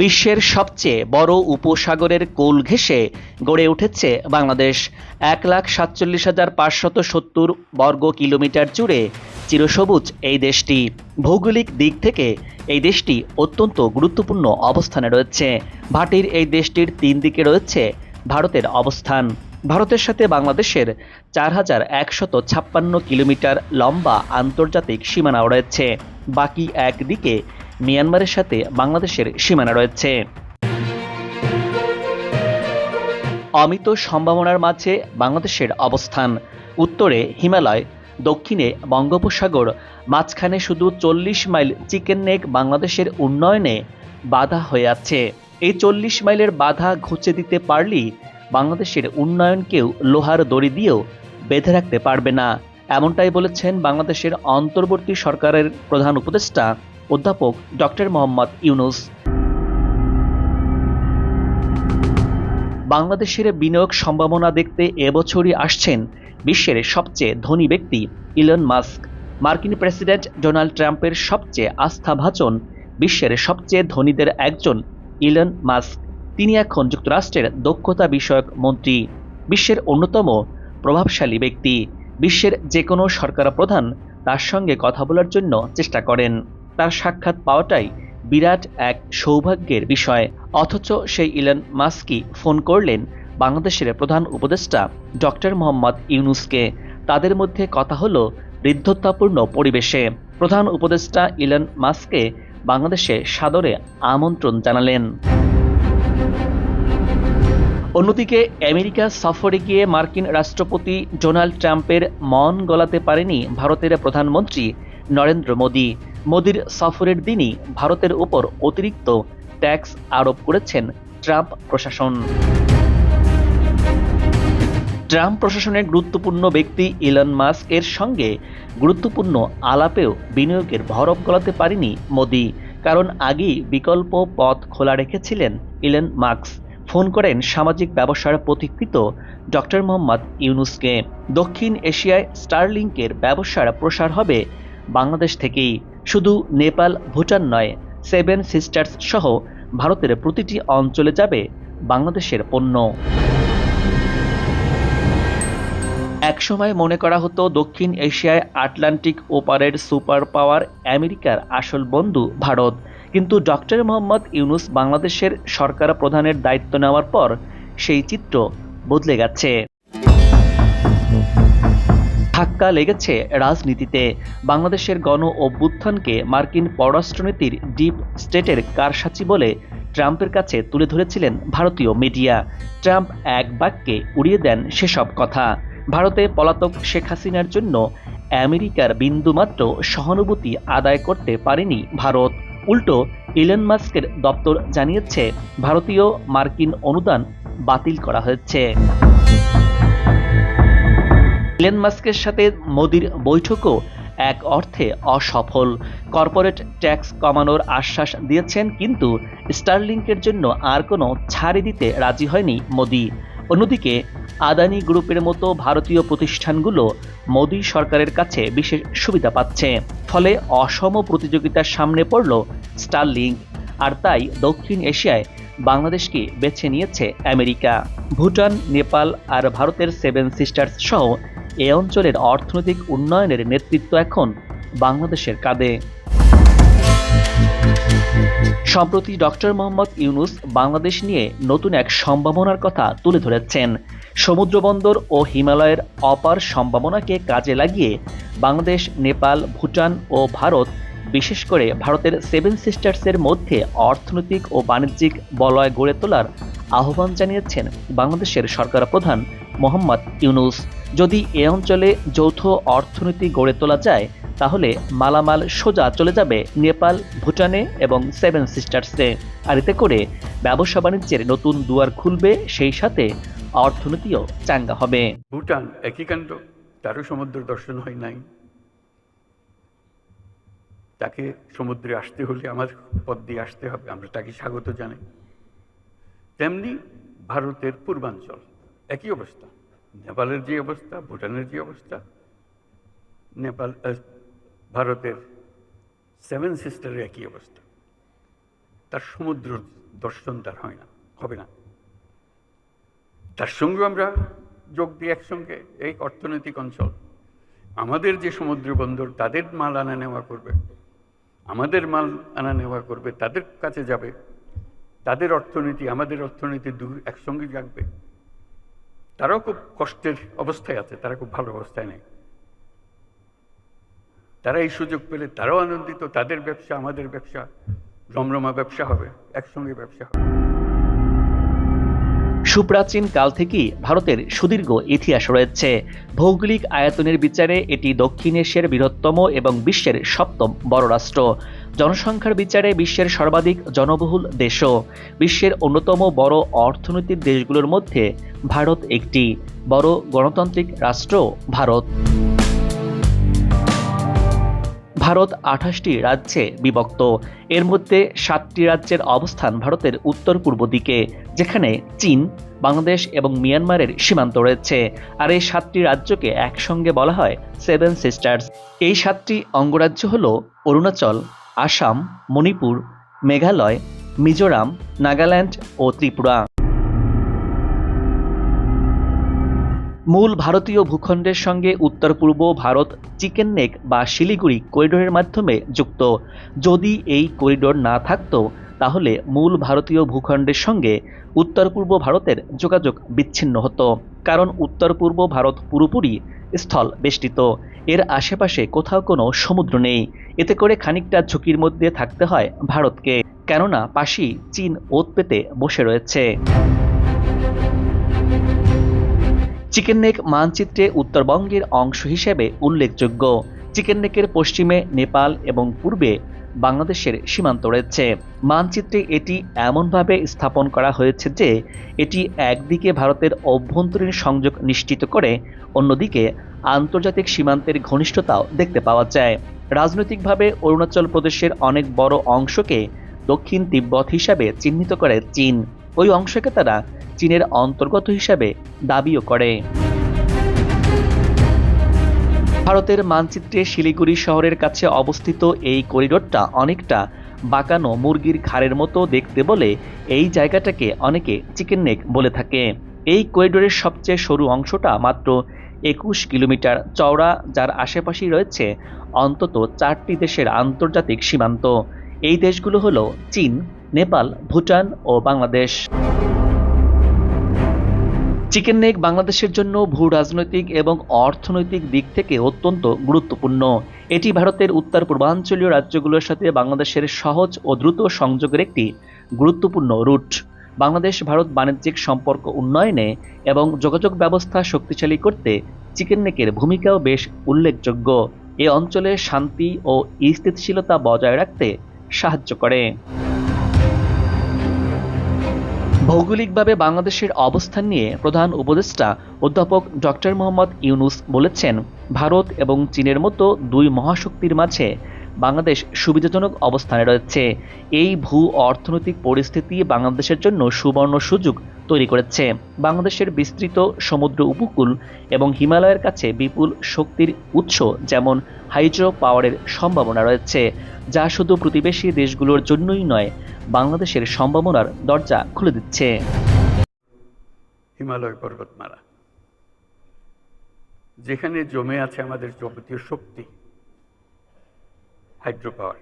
বিশ্বের সবচেয়ে বড় উপসাগরের কোল ঘেঁষে গড়ে উঠেছে বাংলাদেশ। এক লাখ সাতচল্লিশ হাজার পাঁচশত সত্তর বর্গ কিলোমিটার জুড়ে চিরসবুজ এই দেশটি। ভৌগোলিক দিক থেকে এই দেশটি অত্যন্ত গুরুত্বপূর্ণ অবস্থানে রয়েছে। ভাটির এই দেশটির তিন দিকে রয়েছে ভারতের অবস্থান। ভারতের সাথে বাংলাদেশের চার হাজার একশত ছাপ্পান্ন কিলোমিটার লম্বা আন্তর্জাতিক সীমানাও রয়েছে। বাকি একদিকে মিয়ানমারের সাথে বাংলাদেশের সীমানা রয়েছে। অমিত সম্ভাবনার মাঝে বাংলাদেশের অবস্থান। উত্তরে হিমালয়, দক্ষিণে বঙ্গোপসাগর, মাঝখানে শুধু চল্লিশ মাইল চিকেন নেক বাংলাদেশের উন্নয়নে বাধা হয়ে আছে। এই চল্লিশ মাইলের বাধা ঘুচে দিতে পারলেই বাংলাদেশের উন্নয়নকেও লোহার দড়ি দিয়েও বেঁধে রাখতে পারবে না। এমনটাই বলেছেন বাংলাদেশের অন্তর্বর্তী সরকারের প্রধান উপদেষ্টা অধ্যাপক ডক্টর মোহাম্মদ ইউনুস। বাংলাদেশের বিনিয়োগ সম্ভাবনা দেখতে এবছরই আসছেন বিশ্বের সবচেয়ে ধনী ব্যক্তি ইলন মাস্ক। মার্কিন প্রেসিডেন্ট ডোনাল্ড ট্রাম্পের সবচেয়ে আস্থাভাজন বিশ্বের সবচেয়ে ধনীদের একজন ইলন মাস্ক। তিনি এখন যুক্তরাষ্ট্রের দক্ষতা বিষয়ক মন্ত্রী। বিশ্বের অন্যতম প্রভাবশালী ব্যক্তি। বিশ্বের যে কোনো সরকার প্রধান তার সঙ্গে কথা বলার জন্য চেষ্টা করেন। তার সাক্ষাৎ পাওয়াটাই বিরাট এক সৌভাগ্যের বিষয়। অথচ সেই ইলন মাস্কই ফোন করলেন বাংলাদেশের প্রধান উপদেষ্টা ডক্টর মোহাম্মদ ইউনুসকে। তাদের মধ্যে কথা হলো বৃদ্ধত্বপূর্ণ পরিবেশে। প্রধান উপদেষ্টা ইলন মাস্ককে বাংলাদেশে সাদরে আমন্ত্রণ জানালেন। অন্যদিকে আমেরিকা সফরে গিয়ে মার্কিন রাষ্ট্রপতি ডোনাল্ড ট্রাম্পের মন গলাতে পারেনি ভারতের প্রধানমন্ত্রী নরেন্দ্র মোদী। মোদির সফরের দিনই ভারতের উপর অতিরিক্ত ট্যাক্স আরোপ করেছেন ট্রাম্প প্রশাসন। ট্রাম্প প্রশাসনের গুরুত্বপূর্ণ ব্যক্তি ইলন মাস্ক এর সঙ্গে গুরুত্বপূর্ণ আলাপেও বিনিয়োগের ভরপ গলাতে পারেনি মোদি, কারণ আগেই বিকল্প পথ খোলা রেখেছিলেন ইলন মাস্ক। ফোন করেন সামাজিক ব্যবসার পথিকৃত ডক্টর মোহাম্মদ ইউনুসকে। দক্ষিণ এশিয়ায় স্টারলিংকের ব্যবসার প্রসার হবে বাংলাদেশ থেকেই। শুধু নেপাল, ভুটান নয়, সেভেন সিস্টার্স সহ ভারতের প্রতিটি অঞ্চলে যাবে বাংলাদেশের পণ্য। একসময় মনে করা হতো দক্ষিণ এশিয়ায় আটলান্টিক ওপারের সুপার পাওয়ার আমেরিকার আসল বন্ধু ভারত। কিন্তু ডক্টর মোহাম্মদ ইউনুস বাংলাদেশের সরকার প্রধানের দায়িত্ব নেওয়ার পর সেই চিত্র বদলে গেছে। ধাক্কা লেগেছে রাজনীতিতে। বাংলাদেশের গণ অভ্যুত্থানকে মার্কিন পররাষ্ট্রনীতির ডিপ স্টেটের কারসাচি বলে ট্রাম্পের কাছে তুলে ধরেছিলেন ভারতীয় মিডিয়া। ট্রাম্প এক বাক্যে উড়িয়ে দেন সেসব কথা। ভারতে পলাতক শেখ হাসিনার জন্য আমেরিকার বিন্দুমাত্র সহানুভূতি আদায় করতে পারেনি ভারত। উল্টো, ইলন মাস্কের দপ্তর জানিয়েছে, ভারতীয় মার্কিন অনুদান বাতিল করা হয়েছে। ইলন মাস্কের সাথে মোদির বৈঠকও এক অর্থে অসফল। কর্পোরেট ট্যাক্স কমানোর আশ্বাস দিয়েছেন, কিন্তু স্টারলিংকের জন্য আর কোনো ছাড়ি দিতে রাজি হয়নি মোদি। অন্যদিকে, আদানি গ্রুপের মতো ভারতীয় প্রতিষ্ঠানগুলো মোদি সরকারের কাছে বিশেষ সুবিধা পাচ্ছে। ফলে অসম প্রতিযোগিতার সামনে পড়ল স্টারলিংক, আর তাই দক্ষিণ এশিয়ায় বাংলাদেশকে বেছে নিয়েছে আমেরিকা। ভুটান, নেপাল আর ভারতের সেভেন সিস্টার্স সহ এ অঞ্চলের অর্থনৈতিক উন্নয়নের নেতৃত্ব এখন বাংলাদেশের কাঁধে। সম্প্রতি ডক্টর মোহাম্মদ ইউনুস বাংলাদেশ নিয়ে নতুন এক সম্ভাবনার কথা তুলে ধরেছেন। সমুদ্র বন্দর ও হিমালয়ের অপার সম্ভাবনাকে কাজে লাগিয়ে বাংলাদেশ, নেপাল, ভুটান ও ভারত, বিশেষ করে ভারতের সেভেন সিস্টার্সের মধ্যে অর্থনৈতিক ও বাণিজ্যিক বলয় গড়ে তোলার আহ্বান জানিয়েছেন বাংলাদেশের সরকার প্রধান মোহাম্মদ ইউনুস। যদি এ অঞ্চলে যৌথ অর্থনীতি গড়ে তোলা যায়, তাহলে মালামাল সোজা চলে যাবে নেপাল, ভুটানে এবং সেভেন সিস্টার্সে। আর এতে করে ব্যবসা বাণিজ্যের নতুন দুয়ার খুলবে, সেই সাথে অর্থনীতিও চাঙ্গা হবে। ভুটান একই কাণ্ড, তারও সমুদ্র দর্শন হয় নাই। তাকে সমুদ্রে আসতে হলে আমার পথ দিয়ে আসতে হবে, আমরা তাকে স্বাগত জানাই। তেমনি ভারতের পূর্বাঞ্চল। একই অবস্থা। নেপালের যে অবস্থা, ভুটানের যে অবস্থা, নেপাল ভারতের সেভেন সিস্টারের একই অবস্থা। তার সমুদ্র দর্শন তার হয় না, হবে না। তার সঙ্গে আমরা যোগ দিই একসঙ্গে, এই অর্থনৈতিক অঞ্চল। আমাদের যে সমুদ্র বন্দর, তাদের মাল আনা নেওয়া করবে। আমাদের মাল আনা নেওয়া করবে, তাদের কাছে যাবে। তাদের অর্থনীতি, আমাদের অর্থনীতি দু একসঙ্গে জাগবে তারাও খুব কষ্টের অবস্থায় আছে, তারা খুব ভালো অবস্থায় নেই। তারা এই সুযোগ পেলে তারাও আনন্দিত, তাদের ব্যবসা, আমাদের ব্যবসা, রমরমা ব্যবসা হবে, একসঙ্গে ব্যবসা হবে। সুপ্রাচীন কাল থেকেই ভারতের সুদীর্ঘ ইতিহাস রয়েছে। ভৌগোলিক আয়তনের বিচারে এটি দক্ষিণ এশিয়ার বৃহত্তম এবং বিশ্বের সপ্তম বড় রাষ্ট্র। জনসংখ্যার বিচারে বিশ্বের সর্বাধিক জনবহুল দেশও। বিশ্বের অন্যতম বড় অর্থনৈতিক দেশগুলোর মধ্যে ভারত একটি। বড় গণতান্ত্রিক রাষ্ট্র ভারত। ভারত আঠাশটি রাজ্যে বিভক্ত। এর মধ্যে সাতটি রাজ্যের অবস্থান ভারতের উত্তর পূর্ব দিকে, যেখানে চীন, বাংলাদেশ এবং মিয়ানমারের সীমান্ত রয়েছে। আর এই সাতটি রাজ্যকে একসঙ্গে বলা হয় সেভেন সিস্টার্স এই সাতটি অঙ্গরাজ্য হল অরুণাচল, আসাম, মণিপুর, মেঘালয়, মিজোরাম, নাগাল্যান্ড ও ত্রিপুরা। মূল ভারতীয় ভূখণ্ডের সঙ্গে উত্তর পূর্ব ভারত, চিকেন নেক বা শিলিগুড়ি করিডোরের মাধ্যমে যুক্ত। যদি এই করিডোর না থাকতো, তাহলে মূল ভারতীয় ভূখণ্ডের সঙ্গে উত্তর পূর্ব ভারতের যোগাযোগ বিচ্ছিন্ন হতো, কারণ উত্তর পূর্ব ভারত পুরোপুরি স্থল বেষ্টিত। এর আশেপাশে কোথাও কোনো সমুদ্র নেই। এতে করে খানিকটা ঝুঁকির মধ্যে থাকতে হয় ভারতকে, কেননা পাশেই চীন ওত পেতে বসে রয়েছে। চিকেন নেক মানচিত্রে উত্তরবঙ্গের অংশ হিসেবে উল্লেখযোগ্য। চিকেন নেকের পশ্চিমে নেপাল এবং পূর্বে বাংলাদেশের সীমান্ত রয়েছে। মানচিত্রে এটি এমনভাবে স্থাপন করা হয়েছে যে, এটি একদিকে ভারতের অভ্যন্তরীণ সংযোগ নিশ্চিত করে, অন্যদিকে আন্তর্জাতিক সীমান্তের ঘনিষ্ঠতাও দেখতে পাওয়া যায়। রাজনৈতিকভাবে অরুণাচল প্রদেশের অনেক বড় অংশকে দক্ষিণ তিব্বত হিসাবে চিহ্নিত করে চীন। ওই অংশকে তারা চীনের অন্তর্গত হিসাবে দাবিও করে। ভারতের মানচিত্রে শিলিগুড়ি শহরের কাছে অবস্থিত এই করিডোরটা অনেকটা বাঁকানো মুরগির খাড়ের মতো দেখতে বলে এই জায়গাটাকে অনেকে চিকেন নেক বলে থাকে। এই করিডোরের সবচেয়ে সরু অংশটা মাত্র একুশ কিলোমিটার চওড়া, যার আশেপাশেই রয়েছে অন্তত চারটি দেশের আন্তর্জাতিক সীমান্ত। এই দেশগুলো হলো চীন, নেপাল, ভুটান ও বাংলাদেশ। চিকেন নেক বাংলাদেশের জন্য ভূ রাজনৈতিক এবং অর্থনৈতিক দিক থেকে অত্যন্ত গুরুত্বপূর্ণ। এটি ভারতের উত্তর পূর্বাঞ্চলীয় রাজ্যগুলোর সাথে বাংলাদেশের সহজ ও দ্রুত সংযোগের একটি গুরুত্বপূর্ণ রুট। বাংলাদেশ ভারত বাণিজ্যিক সম্পর্ক উন্নয়নে এবং যোগাযোগ ব্যবস্থা শক্তিশালী করতে চিকেন নেকের ভূমিকাও বেশ উল্লেখযোগ্য। এ অঞ্চলে শান্তি ও স্থিতিশীলতা বজায় রাখতে সাহায্য করে। ভৌগোলিকভাবে বাংলাদেশের অবস্থান নিয়ে প্রধান উপদেষ্টা অধ্যাপক ডক্টর মোহাম্মদ ইউনুস বলেছেন, ভারত এবং চীনের মতো দুই মহাশক্তির মাঝে বাংলাদেশ সুবিধাজনক অবস্থানে রয়েছে। এই ভূ অর্থনৈতিক পরিস্থিতি বাংলাদেশের জন্য সুবর্ণ সুযোগ তৈরি করেছে। বাংলাদেশের বিস্তৃত সমুদ্র উপকূল এবং হিমালয়ের কাছে বিপুল শক্তির উৎস যেমন হাইড্রো পাওয়ারের সম্ভাবনা রয়েছে, যা শুধু প্রতিবেশী দেশগুলোর জন্যই নয়, বাংলাদেশের সম্ভাবনার দরজা খুলে দিচ্ছে। হিমালয় পর্বতমালা। যেখানে জমে আছে আমাদের যাবতীয় শক্তি, হাইড্রো পাওয়ার।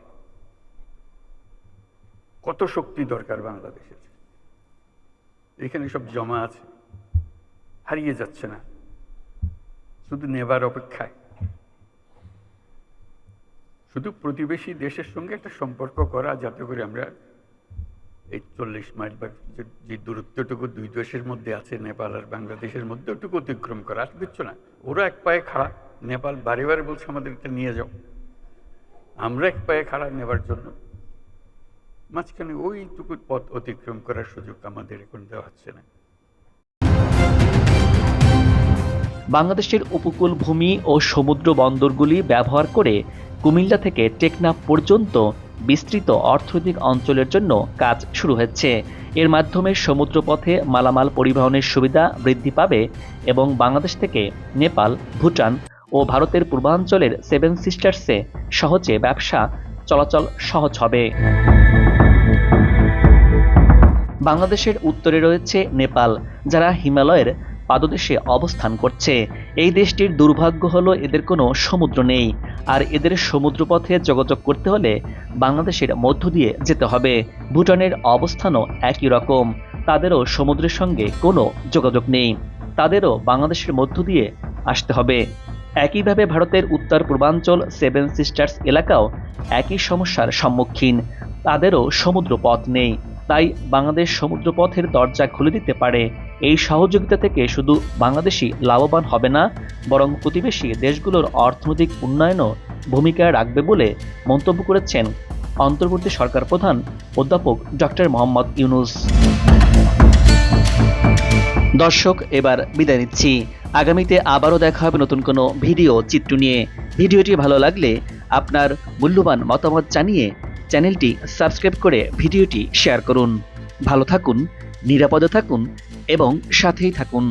কত শক্তি দরকার বাংলাদেশের? এখানে সব জমা আছে। হারিয়ে যাচ্ছে না। শুধু নেবার অপেক্ষায়। শুধু প্রতিবেশী দেশের সঙ্গে একটা সম্পর্ক করা, যাতে করে আমরা এই চল্লিশ মাইল বা যে- দূরত্বটুকু দুই দেশের মধ্যে আছে, নেপাল আর বাংলাদেশের মধ্যে, ওটুকু অতিক্রম করা। আর কিচ্ছু না। ওরা এক পায়ে খাড়া। নেপাল বারে বারে বলছে আমাদের এটা নিয়ে যাও। আমরা এক পায়ে খাড়া নেবার জন্য মাঝখানে ওইটুকু পথ অতিক্রম করার সুযোগ আমাদের এখন দেওয়া হচ্ছে না। বাংলাদেশের উপকূল ভূমি ও সমুদ্র বন্দরগুলি ব্যবহার করে কুমিল্লা থেকে টেকনাফ পর্যন্ত বিস্তৃত অর্থনৈতিক অঞ্চলের জন্য কাজ শুরু হচ্ছে এর মাধ্যমে সমুদ্রপথে মালামাল পরিবহনের সুবিধা বৃদ্ধি পাবে এবং বাংলাদেশ থেকে নেপাল, ভুটান ও ভারতের পূর্বাঞ্চলের সেভেন সিস্টার্সে সহজে ব্যবসা চলাচল সহজ হবে। বাংলাদেশের উত্তরে রয়েছে নেপাল, যারা হিমালয়ের পাদদেশে অবস্থান করছে। এই দেশটির দুর্ভাগ্য হলো এদের কোনো সমুদ্র নেই। আর এদের সমুদ্রপথে যোগাযোগ করতে হলে বাংলাদেশের মধ্য দিয়ে যেতে হবে। ভুটানের অবস্থানও একই রকম। তাদেরও সমুদ্রের সঙ্গে কোনো যোগাযোগ নেই। তাদেরও বাংলাদেশের মধ্য দিয়ে আসতে হবে। একইভাবে ভারতের উত্তর পূর্বাঞ্চল সেভেন সিস্টার্স এলাকাও একই সমস্যার সম্মুখীন। তাদেরও সমুদ্র পথ নেই। তাই বাংলাদেশ সমুদ্রপথের দরজা খুলে দিতে পারে। এই সহযোগিতা থেকে শুধু বাংলাদেশই লাভবান হবে না, বরং প্রতিবেশী দেশগুলোর অর্থনৈতিক উন্নয়নও ভূমিকা রাখবে বলে মন্তব্য করেছেন অন্তর্বর্তী সরকার প্রধান অধ্যাপক ডক্টর মোহাম্মদ ইউনুস। দর্শক, এবার বিদায় নিচ্ছি। আগামীতে আবারও দেখা হবে নতুন কোনো ভিডিও, চিত্র নিয়ে। ভিডিওটি ভালো লাগলে আপনার মূল্যবান মতামত জানিয়ে চ্যানেলটি সাবস্ক্রাইব করে ভিডিওটি শেয়ার করুন। ভালো থাকুন নিরাপদে থাকুন এবং সাথেই থাকুন।